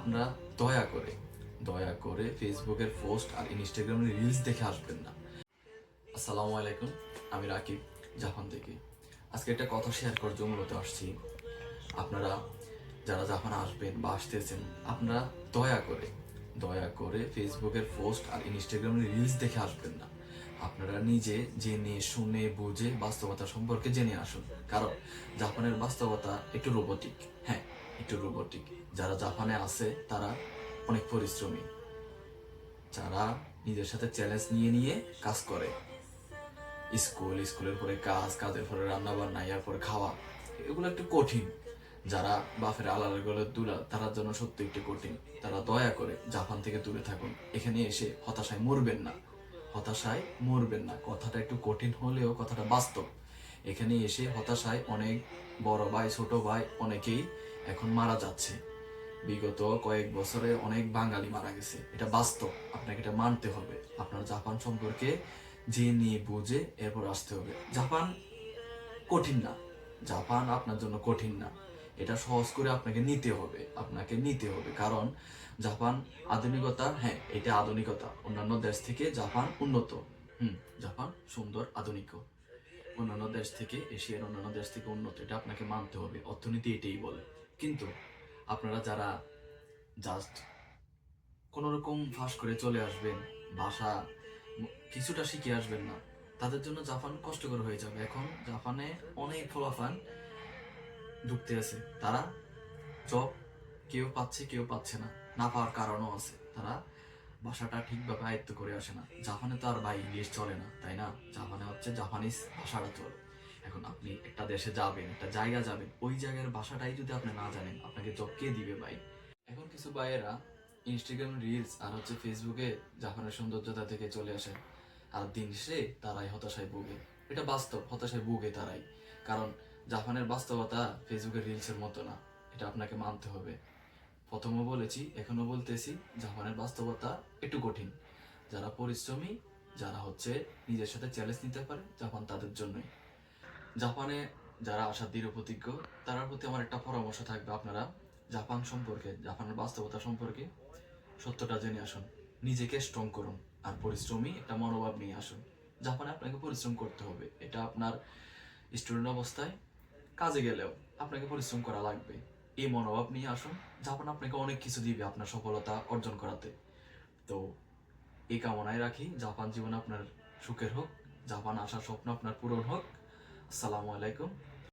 আপনারা দয়া করে দয়া করে ফেসবুকের পোস্ট আর ইনস্টাগ্রামের রিলস দেখে আসবেন না। আসসালামু আলাইকুম, আমি রাকিব, জাপান থেকে। আজকে একটা কথা শেয়ার করার জন্য মূলত আসছি। আপনারা যারা জাপান আসবেন বা আসতেছেন, আপনারা দয়া করে দয়া করে ফেসবুকের পোস্ট আর ইনস্টাগ্রামের রিলস দেখে আসবেন না। আপনারা নিজে জেনে, শুনে, বুঝে বাস্তবতা সম্পর্কে জেনে আসুন। কারণ জাপানের বাস্তবতা একটু রোবটিক হ্যাঁ? একটু রোবটিক যারা জাপানে আছে, তারা অনেক পরিশ্রমী। যারা নিজের সাথে চ্যালেঞ্জ নিয়ে নিয়ে কাজ করে। স্কুল, স্কুলের পরে কাজ, কাজের পরে রান্না বান্না এর পরে খাওয়া, এগুলো একটু কঠিন। যারা বাফের আলাদা গলে দূরা তার জন্য সত্যি একটু কঠিন। তারা দয়া করে জাপান থেকে দূরে থাকুন। এখানে এসে হতাশায় মরবেন না। হতাশায় মরবেন না। কথাটা একটু কঠিন হলেও কথাটা বাস্তব। এখানে এসে হতাশায় অনেক বড় ভাই, ছোট ভাই অনেকেই এখন মারা যাচ্ছে। বিগত কয়েক বছরে অনেক বাঙালি মারা গেছে। এটা বাস্তব, আপনাকে এটা মানতে হবে। আপনার জাপান সম্পর্কে জেনে বুঝে এরপর আসতে হবে। জাপান কঠিন না। জাপান আপনার জন্য কঠিন না। এটা সহজ করে আপনাকে নিতে হবে। আপনাকে নিতে হবে। কারণ জাপান আধুনিকতা হ্যাঁ এটা আধুনিকতা। অন্যান্য দেশ থেকে জাপান উন্নত। হুম, জাপান সুন্দর, আধুনিক। অন্যান্য দেশ থেকে, এশিয়ার অন্যান্য দেশ থেকে উন্নত, এটা আপনাকে মানতে হবে। অর্থনীতি এটাই বলে। কিন্তু আপনারা যারা জাস্ট কোন রকম ফাঁস করে চলে আসবেন, ভাষা কিছুটা শিখে আসবেন না, তাদের জন্য জাপান কষ্টকর হয়ে যাবে। এখন জাপানে অনেক ফলাফান ঢুকতে আছে। তারা জব কেউ পাচ্ছে কেউ পাচ্ছে না। না পাওয়ার কারণও আছে। তারা ভাষাটা ঠিকভাবে আয়ত্ত করে আসে না। জাপানে তো আর ভাই ইংলিশ চলে না, তাই না? জাপানে হচ্ছে জাপানিজ ভাষাটা চলে এখন আপনি একটা দেশে যাবেন, একটা জায়গা যাবেন, ওই জায়গার ভাষাটাই যদি আপনি না জানেন, আপনাকে জব দিবে ভাই। এখন কিছু ভাইয়েরা ইনস্টাগ্রাম রিলস আর হচ্ছে ফেসবুকে জাপানের সৌন্দর্যতা থেকে চলে আসে। আর দিন শেষে তারাই হতাশায় ভুগে। এটা বাস্তব, হতাশায় ভুগে তারাই। কারণ জাপানের বাস্তবতা ফেসবুকের রিলসের মতো না। এটা আপনাকে মানতে হবে। প্রথমও বলেছি এখনও বলতেছি, জাপানের বাস্তবতা একটু কঠিন। যারা পরিশ্রমী, যারা হচ্ছে নিজের সাথে চ্যালেঞ্জ নিতে পারে, জাপান তাদের জন্যই। জাপানে যারা আসার দৃঢ় প্রতিজ্ঞ তার প্রতি আমার একটা পরামর্শ থাকবে আপনারা, জাপান সম্পর্কে, জাপানের বাস্তবতা সম্পর্কে সত্যটা জেনে আসুন। নিজেকে স্ট্রং করুন, আর পরিশ্রমী একটা মনোভাব নিয়ে আসুন। জাপানে আপনাকে পরিশ্রম করতে হবে, এটা আপনার স্টুডেন্ট অবস্থায় কাজে গেলেও আপনাকে পরিশ্রম করা লাগবে। এই মনোভাব নিয়ে আসুন জাপান আপনাকে অনেক কিছু দিবে আপনার সফলতা অর্জন করাতে। তো এই কামনায় রাখি, জাপান জীবন আপনার সুখের হোক, জাপান আসার স্বপ্ন আপনার পূরণ হোক। আসসালামু আলাইকুম।